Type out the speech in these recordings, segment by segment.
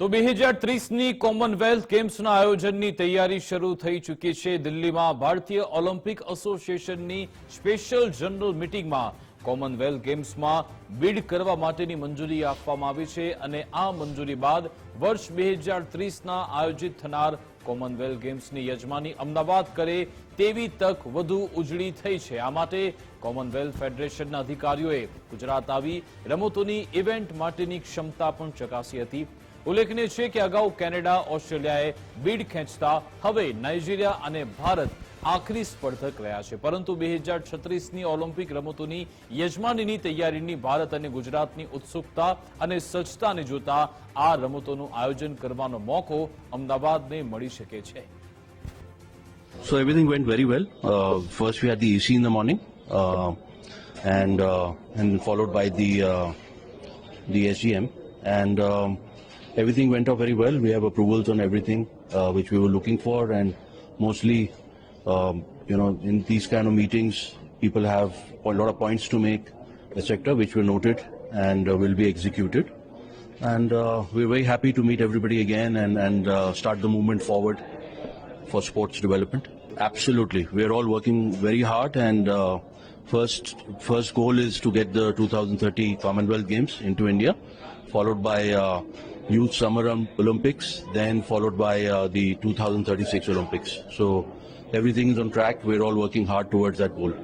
તો બે હજાર ત્રીસની કોમનવેલ્થ ગેમ્સના આયોજનની તૈયારી શરૂ થઈ ચૂકી છે. દિલ્હીમાં ભારતીય ઓલિમ્પિક એસોસિએશનની સ્પેશિયલ જનરલ મિટિંગમાં કોમનવેલ્થ ગેમ્સમાં બિડ કરવા માટેની મંજૂરી આપવામાં આવી છે અને આ મંજૂરી બાદ વર્ષ બે હજાર ત્રીસના આયોજિત થનાર કોમનવેલ્થ ગેમ્સની યજમાની અમદાવાદ કરે તેવી તક વધુ ઉજળી થઈ છે. આ માટે કોમનવેલ્થ ફેડરેશનના અધિકારીઓએ ગુજરાત આવી રમતોની ઇવેન્ટ માટેની ક્ષમતા પણ ચકાસી હતી. ઉલ્લેખનીય છે કે અગાઉ કેનેડા ઓસ્ટ્રેલિયાએ બીડ ખેંચતા હવે નાઇજીરિયા અને ભારત આખરી સ્પર્ધક રહ્યા છે. પરંતુ બે હજાર છત્રીસની ઓલિમ્પિક રમતોની યજમાનીની તૈયારીની ભારત અને ગુજરાતની ઉત્સુકતા અને સજ્જતાને જોતા આ રમતોનું આયોજન કરવાનો મોકો અમદાવાદને મળી શકે છે. So everything went very well. Uh, first we had the EC in the morning, uh, and uh, and followed by the uh, the SGM, and um, everything went off very well. We have approvals on everything uh, which we were looking for, and mostly, um, you know, in these kind of meetings, people have a lot of points to make, etc., which were noted and uh, will be executed. And uh, we're very happy to meet everybody again and and uh, start the movement forward for sports development? Absolutely. We're all working very hard and uh, first first goal is to get the 2030 Commonwealth Games into India, followed by uh, Youth Summer Olympics, then followed by uh, the 2036 Olympics. So everything is on track. We're all working hard towards that goal.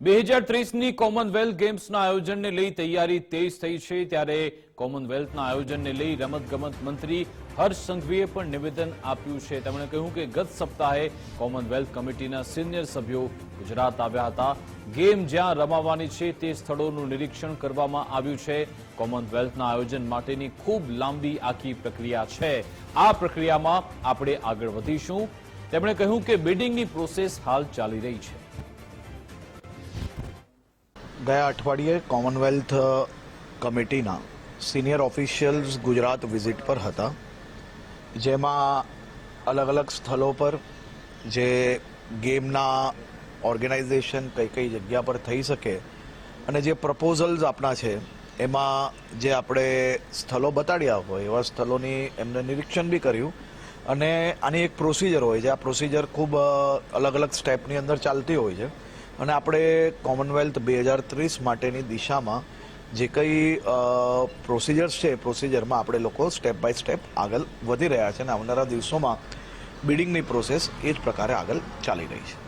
બે હજાર ત્રીસની Commonwealth ગેમ્સના આયોજનને લઈ તૈયારી તેજ થઈ છે. ત્યારે કોમનવેલ્થના આયોજનને લઈ રમતગમત મંત્રી હર્ષ સંઘવીએ પણ નિવેદન આપ્યું છે. તેમણે કહ્યું કે ગત સપ્તાહે કોમનવેલ્થ કમિટીના સિનિયર સભ્યો ગુજરાત આવ્યા હતા. ગેમ જ્યાં રમાવાની છે તે સ્થળોનું નિરીક્ષણ કરવામાં આવ્યું છે. કોમનવેલ્થના આયોજન માટેની ખૂબ લાંબી આખી પ્રક્રિયા છે. આ પ્રક્રિયામાં આપણે આગળ વધીશું. તેમણે કહ્યું કે બિડિંગની પ્રોસેસ હાલ ચાલી રહી છે. ગયા અઠવાડિયે કોમનવેલ્થ કમિટીના સિનિયર ઓફિશિયલ્સ ગુજરાત વિઝિટ પર હતા. જેમાં અલગ અલગ સ્થળો પર જે ગેમના ઓર્ગેનાઇઝેશન કઈ કઈ જગ્યા પર થઈ શકે અને જે પ્રપોઝલ્સ આપણા છે, એમાં જે આપણે સ્થળો બતાડ્યા હોય, એવા સ્થળોની એમને નિરીક્ષણ બી કર્યું. અને આની એક પ્રોસિજર હોય છે. આ પ્રોસિજર ખૂબ અલગ અલગ સ્ટેપની અંદર ચાલતી હોય છે. અને આપણે કોમનવેલ્થ બે હજાર ત્રીસ માટેની દિશામાં જે કંઈ પ્રોસિજર્સ છે પ્રોસિજરમાં આપણે લોકો સ્ટેપ બાય સ્ટેપ આગળ વધી રહ્યા છે અને આવનારા દિવસોમાં બિડિંગની પ્રોસેસ એ જ પ્રકારે આગળ ચાલી રહી છે.